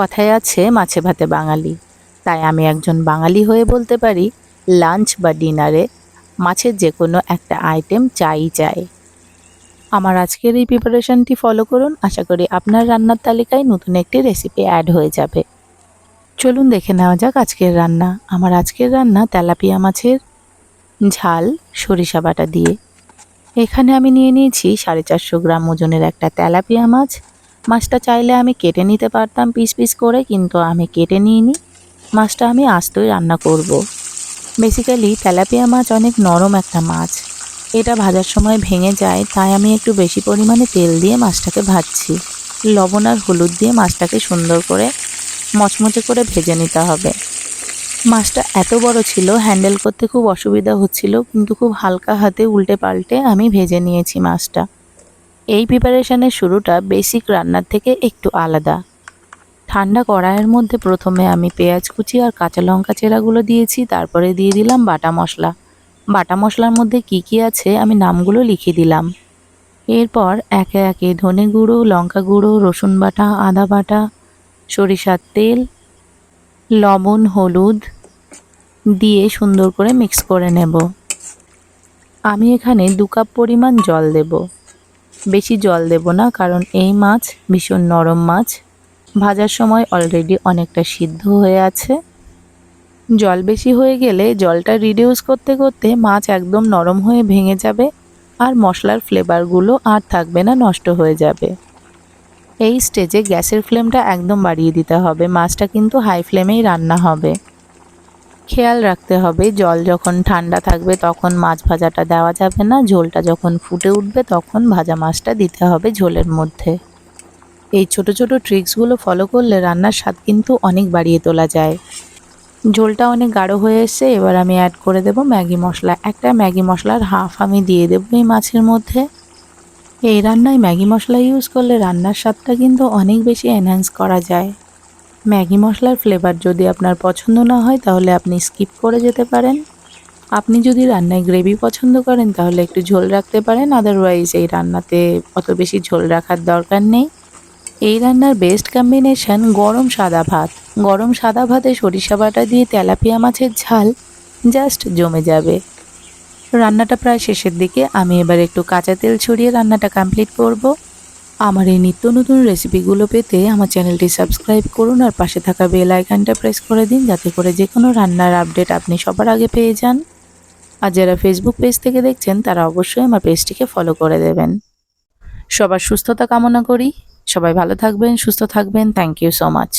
কথায় আছে মাছে ভাতে বাঙালি। তাই আমি একজন বাঙালি হয়ে বলতে পারি, লাঞ্চ বা ডিনারে মাছের যে কোনো একটা আইটেম চাই চাই। আমার আজকের এই প্রিপারেশনটি ফলো করুন। আশা করি আপনার রান্নার তালিকায় নতুন একটি রেসিপি অ্যাড হয়ে যাবে। চলুন দেখে নেওয়া যাক আজকের রান্না। আমার আজকের রান্না তেলাপিয়া মাছের ঝাল সরিষা বাটা দিয়ে। এখানে আমি নিয়ে নিয়েছি সাড়ে চারশো গ্রাম ওজনের একটা তেলাপিয়া মাছ। মাছটা চাইলে আমি কেটে নিতে পারতাম পিস পিস করে, কিন্তু আমি কেটে নিইনি। মাছটা আমি আস্তই রান্না করব। বেসিক্যালি তেলাপিয়া মাছ অনেক নরম একটা মাছ। এটা ভাজার সময় ভেঙে যায়, তাই আমি একটু বেশি পরিমাণে তেল দিয়ে মাছটাকে ভাজছি। লবণ আর হলুদ দিয়ে মাছটাকে সুন্দর করে মচমচে করে ভেজে নিতে হবে। মাছটা এত বড় ছিল হ্যান্ডেল করতে খুব অসুবিধা হচ্ছিল, কিন্তু খুব হালকা হাতে উল্টে পাল্টে আমি ভেজে নিয়েছি মাছটা। এই প্রিপারেশনের শুরুটা বেসিক রান্নার থেকে একটু আলাদা। ঠান্ডা কড়াইয়ের মধ্যে প্রথমে আমি পেঁয়াজ কুচি আর কাঁচা লঙ্কা চেরাগুলো দিয়েছি, তারপরে দিয়ে দিলাম বাটা মশলা। বাটা মশলার মধ্যে কি কি আছে আমি নামগুলো লিখে দিলাম। এরপর একে একে ধনে গুঁড়ো, লঙ্কা গুঁড়ো, রসুন বাটা, আদা বাটা, সরিষার তেল, লবণ, হলুদ দিয়ে সুন্দর করে মিক্স করে নেব। আমি এখানে দু কাপ পরিমাণ জল দেব। বেশি জল দেব না, কারণ এই মাছ ভীষণ নরম মাছ। ভাজার সময় অলরেডি অনেকটা সিদ্ধ হয়ে আছে। জল বেশি হয়ে গেলে জলটা রিডিউস করতে করতে মাছ একদম নরম হয়ে ভেঙে যাবে আর মশলার ফ্লেভারগুলো আর থাকবে না, নষ্ট হয়ে যাবে। এই স্টেজে গ্যাসের ফ্লেমটা একদম বাড়িয়ে দিতে হবে। মাছটা কিন্তু হাই ফ্লেমেই রান্না হবে। খেয়াল রাখতে হবে, জল যখন ঠান্ডা থাকবে তখন মাছ ভাজাটা দেওয়া যাবে না, ঝোলটা যখন ফুটে উঠবে তখন ভাজা মাছটা দিতে হবে ঝোলের মধ্যে। এই ছোট ছোট ট্রিক্সগুলো ফলো করলে রান্নার স্বাদ কিন্তু অনেক বাড়িয়ে তোলা যায়। ঝোলটা অনেক গাঢ় হয়ে এসছে, এবার আমি অ্যাড করে দেব ম্যাগি মশলা। একটা ম্যাগি মশলার হাফ আমি দিয়ে দেবো এই মাছের মধ্যে। এই রান্নায় ম্যাগি মশলা ইউজ করলে রান্নার স্বাদটা কিন্তু অনেক বেশি এনহ্যান্স করা যায়। ম্যাগি মশলার ফ্লেভার যদি আপনার পছন্দ না হয়, তাহলে আপনি স্কিপ করে যেতে পারেন। আপনি যদি রান্নায় গ্রেভি পছন্দ করেন, তাহলে একটু ঝোল রাখতে পারেন। আদারওয়াইজ এই রান্নাতে অত বেশি ঝোল রাখার দরকার নেই। এই রান্নার বেস্ট কম্বিনেশন গরম সাদা ভাত। গরম সাদা ভাতে সরিষা বাটা দিয়ে তেলাপিয়া মাছের ঝাল জাস্ট জমে যাবে। রান্নাটা প্রায় শেষের দিকে। আমি এবার একটু কাঁচা তেল ছড়িয়ে রান্নাটা কমপ্লিট করব। আমার এই নিত্য নতুন রেসিপিগুলো পেতে আমার চ্যানেলটি সাবস্ক্রাইব করুন আর পাশে থাকা বেল আইকনটা প্রেস করে দিন যাতে করে যে কোনো রান্নার আপডেট আপনি সবার আগে পেয়ে যান। আর যারা ফেসবুক পেজ থেকে দেখছেন, তারা অবশ্যই আমার পেজটিকে ফলো করে দেবেন। সবার সুস্থতা কামনা করি। সবাই ভালো থাকবেন, সুস্থ থাকবেন। Thank you so much